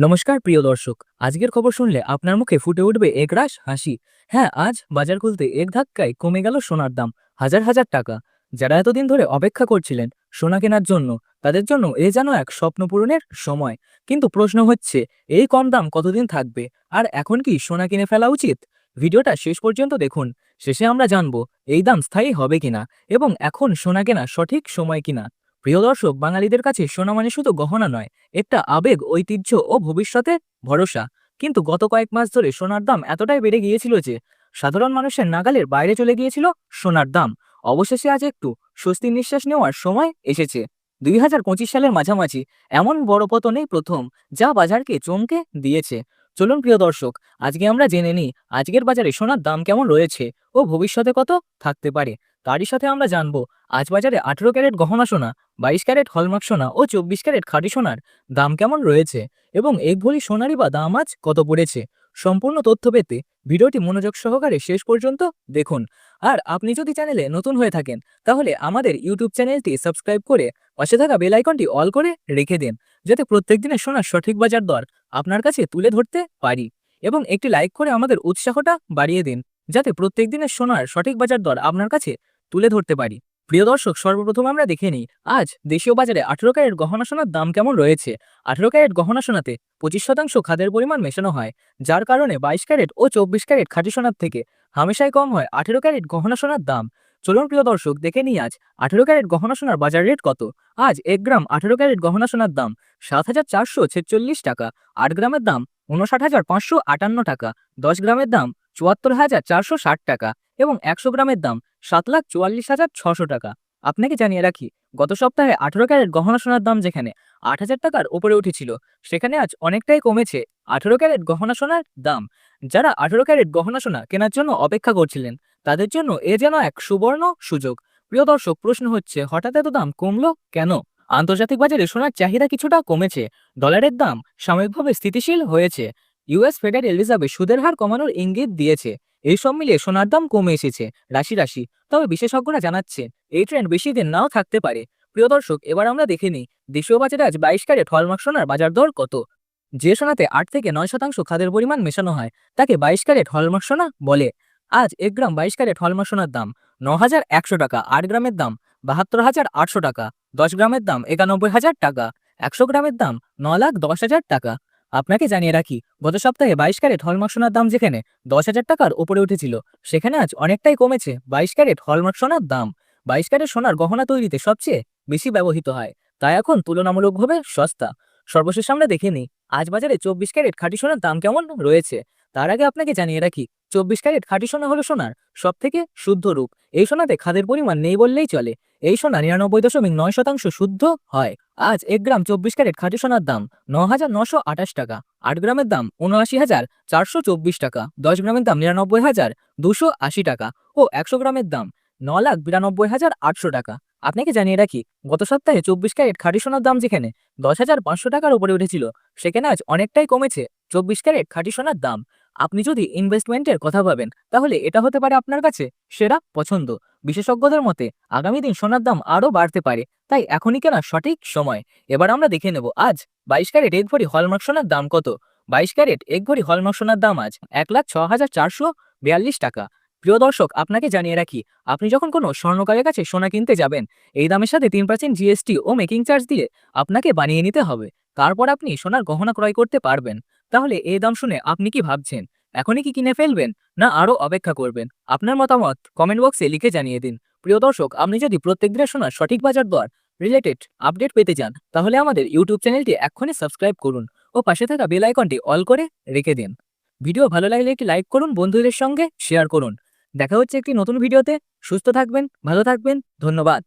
নমস্কার, প্রিয় দর্শক। আজকের খবর শুনলে আপনার মুখে ফুটে উঠবে একরাশ হাসি। হ্যাঁ আজ বাজার খুলতে এক ধাক্কায় কমে গেল সোনার দাম হাজার হাজার টাকা। যারা এতদিন ধরে অপেক্ষা করছিলেন সোনা কেনার জন্য, তাদের জন্য এ যেন এক স্বপ্ন পূরণের সময়। কিন্তু প্রশ্ন হচ্ছে, এই কম দাম কতদিন থাকবে? আর এখন কি সোনা কিনে ফেলা উচিত? ভিডিওটা শেষ পর্যন্ত দেখুন। শেষে আমরা জানব, এই দাম স্থায়ী হবে কিনা এবং এখন সোনা কেনা সঠিক সময় কিনা। প্রিয় দর্শক, বাঙালিদের কাছে সোনা মানে শুধু গহনা নয়, একটা আবেগ, ঐতিহ্য ও ভবিষ্যতে ভরসা। কিন্তু গত কয়েক মাস ধরে সোনার দাম এতটাই বেড়ে গিয়েছিল যে, সাধারণ মানুষের নাগালের বাইরে চলে গিয়েছিল সোনার দাম। অবশেষে আজ একটু স্বস্তির নিঃশ্বাস নেওয়ার সময় এসেছে। দুই হাজার পঁচিশ সালের মাঝামাঝি এমন বড় পতনেই প্রথম, যা বাজারকে চমকে দিয়েছে। চলুন প্রিয় দর্শক, আজকে আমরা জেনে নিই, আজকের বাজারে সোনার দাম কেমন রয়েছে ও ভবিষ্যতে কত থাকতে পারে। তারই সাথে আমরা জানব, আজ বাজারে আঠেরো ক্যারেট গহনা সোনা, বাইশ ক্যারেট হলমার্ক সোনা ও চব্বিশ ক্যারেট খাঁটি সোনার দাম কেমন রয়েছে এবং এক ভরি সোনারই বা দাম আজ কত পড়েছে? সম্পূর্ণ তথ্য পেতে ভিডিওটি মনোযোগ সহকারে শেষ পর্যন্ত দেখুন। আর আপনি যদি চ্যানেলে নতুন হয়ে থাকেন, তাহলে আমাদের ইউটিউব চ্যানেলটি সাবস্ক্রাইব করে পাশে থাকা বেল আইকনটি অল করে রেখে দিন, যাতে প্রত্যেক দিনের সোনার সঠিক বাজার দর আপনার কাছে তুলে ধরতে পারি এবং একটি লাইক করে আমাদের উৎসাহটা বাড়িয়ে দিন, যাতে প্রত্যেক দিনের সোনার সঠিক বাজার দর আপনার কাছে তুলে ধরতে পারি। প্রিয় দর্শক, সর্বপ্রথম আমরা দেখে নিই, আজ দেশীয় বাজারে আঠেরো ক্যারেট গহনা সোনার দাম কেমন রয়েছে? আঠেরো ক্যারেট গহনা সোনাতে পঁচিশ শতাংশ খাদের পরিমাণ মেশানো হয়, যার কারণে বাইশ ক্যারেট ও চব্বিশ ক্যারেট খাঁটি সোনার থেকে হামেশাই কম হয় আঠেরো ক্যারেট গহনা সোনার দাম। চলুন প্রিয় দর্শক, দেখে নিই আজ আঠেরো ক্যারেট গহনা সোনার বাজার রেট কত? আজ এক গ্রাম আঠেরো ক্যারেট গহনা সোনার দাম সাত হাজার চারশো ছেচল্লিশ টাকা, আট গ্রামের দাম উনষাট হাজার পাঁচশো আটান্ন টাকা, দশ গ্রামের দাম চুয়াত্তর হাজার চারশো ষাট টাকা এবং একশো গ্রামের দাম সাত লাখ চুয়াল্লিশ হাজার ছশো টাকা। আপনাকে জানিয়ে রাখি, গত সপ্তাহে আঠেরো ক্যারেট গহনা সোনার দাম যেখানে আট হাজার টাকার উপরে উঠেছিল, সেখানে আজ অনেকটাই কমেছে আঠেরো ক্যারেট গহনা সোনার দাম। যারা আঠেরো ক্যারেট গহনা সোনা কেনার জন্য অপেক্ষা করছিলেন, তাদের জন্য এ যেন এক সুবর্ণ সুযোগ। প্রিয় দর্শক, প্রশ্ন হচ্ছে, হঠাৎ এত দাম কমলো কেন? আন্তর্জাতিক বাজারে সোনার চাহিদা কিছুটা কমেছে, ডলারের দাম সাময়িকভাবে স্থিতিশীল হয়েছে, ইউএস ফেডারেল রিজার্ভে সুদের হার কমানোর ইঙ্গিত দিয়েছে। এই সব মিলিয়ে সোনার দাম কমে এসেছে, রাশি রাশি। তবে বিশেষজ্ঞরা জানাচ্ছে এই ট্রেন্ড বেশি দিন নাও থাকতে পারে। প্রিয় দর্শক, এবার আমরা দেখে নিই, দেশীয় বাজারে আজ বাইশ ক্যারেট হলমার্ক সোনার বাজার দর কত? যে সোনাতে আট থেকে নয় শতাংশ খাদের পরিমাণ মেশানো হয়, তাকে বাইশ ক্যারেট হলমার্ক সোনা বলে। আজ এক গ্রাম বাইশ ক্যারেট হলমার্ক সোনার দাম ন হাজার একশো টাকা, আট গ্রামের দাম বাহাত্তর হাজার আটশো টাকা, দশ গ্রামের দাম একানব্বই হাজার টাকা, একশো গ্রামের দাম ন লাখ দশ হাজার টাকা। আপনাকে জানিয়ে রাখি, গত সপ্তাহে বাইশ ক্যারেট হলমার্ক সোনার দাম যেখানে দশ হাজার টাকার উপরে উঠেছিল, সেখানে আজ অনেকটাই কমেছে বাইশ ক্যারেট হলমার্ক সোনার দাম। বাইশ ক্যারেট সোনার গহনা তৈরিতে সবচেয়ে বেশি ব্যবহৃত হয়, তাই এখন তুলনামূলকভাবে সস্তা। সর্বশেষ আমরা দেখে নিই, আজ বাজারে চব্বিশ ক্যারেট খাঁটি সোনার দাম কেমন রয়েছে? তার আগে আপনাকে জানিয়ে রাখি, চব্বিশ ক্যারেট খাঁটি সোনা হলো সোনার সব থেকে শুদ্ধ রূপ। এই সোনাতে খাদের পরিমাণ নেই বললেই চলে। এই সোনা নিরানব্বই দশমিক নয় শতাংশ শুদ্ধ হয়। আজ এক গ্রাম চব্বিশ ক্যারেট খাঁটি সোনার দাম ন হাজার নশো আঠাশ টাকা। আট গ্রামের দাম উনআশি হাজার চারশো চব্বিশ টাকা। দশ গ্রামের দাম নিরানব্বই হাজার দুশো আশি টাকা ও একশো গ্রামের দাম ন লাখ বিরানব্বই হাজার আটশো টাকা। আপনাকে জানিয়ে রাখি, গত সপ্তাহে চব্বিশ ক্যারেট খাঁটি সোনার দাম যেখানে দশ হাজার পাঁচশো টাকার উপরে উঠেছিল, সেখানে আজ অনেকটাই কমেছে। চব্বিশ ক্যারেট খাঁটি সোনার দাম আপনি যদি ইনভেস্টমেন্টের কথা ভাবেন, তাহলে এটা হতে পারে আপনার কাছে সেরা পছন্দ। বিশেষজ্ঞদের মতে, আগামী দিন সোনার দাম আরও বাড়তে পারে, তাই এখনই কেনা সঠিক সময়। এবার আমরা দেখে নেব, আজ বাইশ ক্যারেট এক ভরি হলমার্ক সোনার দাম কত? বাইশ ক্যারেট এক ভরি হলমার্ক সোনার দাম আজ এক লাখ ছ হাজার চারশো বিয়াল্লিশ টাকা। প্রিয় দর্শক, আপনাকে জানিয়ে রাখি, আপনি যখন কোনো স্বর্ণকারের কাছে সোনা কিনতে যাবেন, এই দামের সাথে তিন পার্সেন্ট জিএসটি ও মেকিং চার্জ দিয়ে আপনাকে বানিয়ে নিতে হবে। তারপর আপনি সোনার গহনা ক্রয় করতে পারবেন। তাহলে এই দাম শুনে আপনি কি ভাবছেন? এখনই কি কিনে ফেলবেন? না আরও অপেক্ষা করবেন? আপনার মতামত কমেন্ট বক্সে লিখে জানিয়ে দিন। প্রিয় দর্শক, আপনি যদি প্রত্যেক দিনের সোনার সঠিক বাজার দর রিলেটেড আপডেট পেতে চান, তাহলে আমাদের ইউটিউব চ্যানেলটি এক্ষুনি সাবস্ক্রাইব করুন ও পাশে থাকা বেল আইকনটি অল করে রেখে দিন। ভিডিও ভালো লাগলে একটি লাইক করুন, বন্ধুদের সঙ্গে শেয়ার করুন। দেখা হচ্ছে একটি নতুন ভিডিওতে সুস্থ থাকবেন, ভালো থাকবেন, ধন্যবাদ।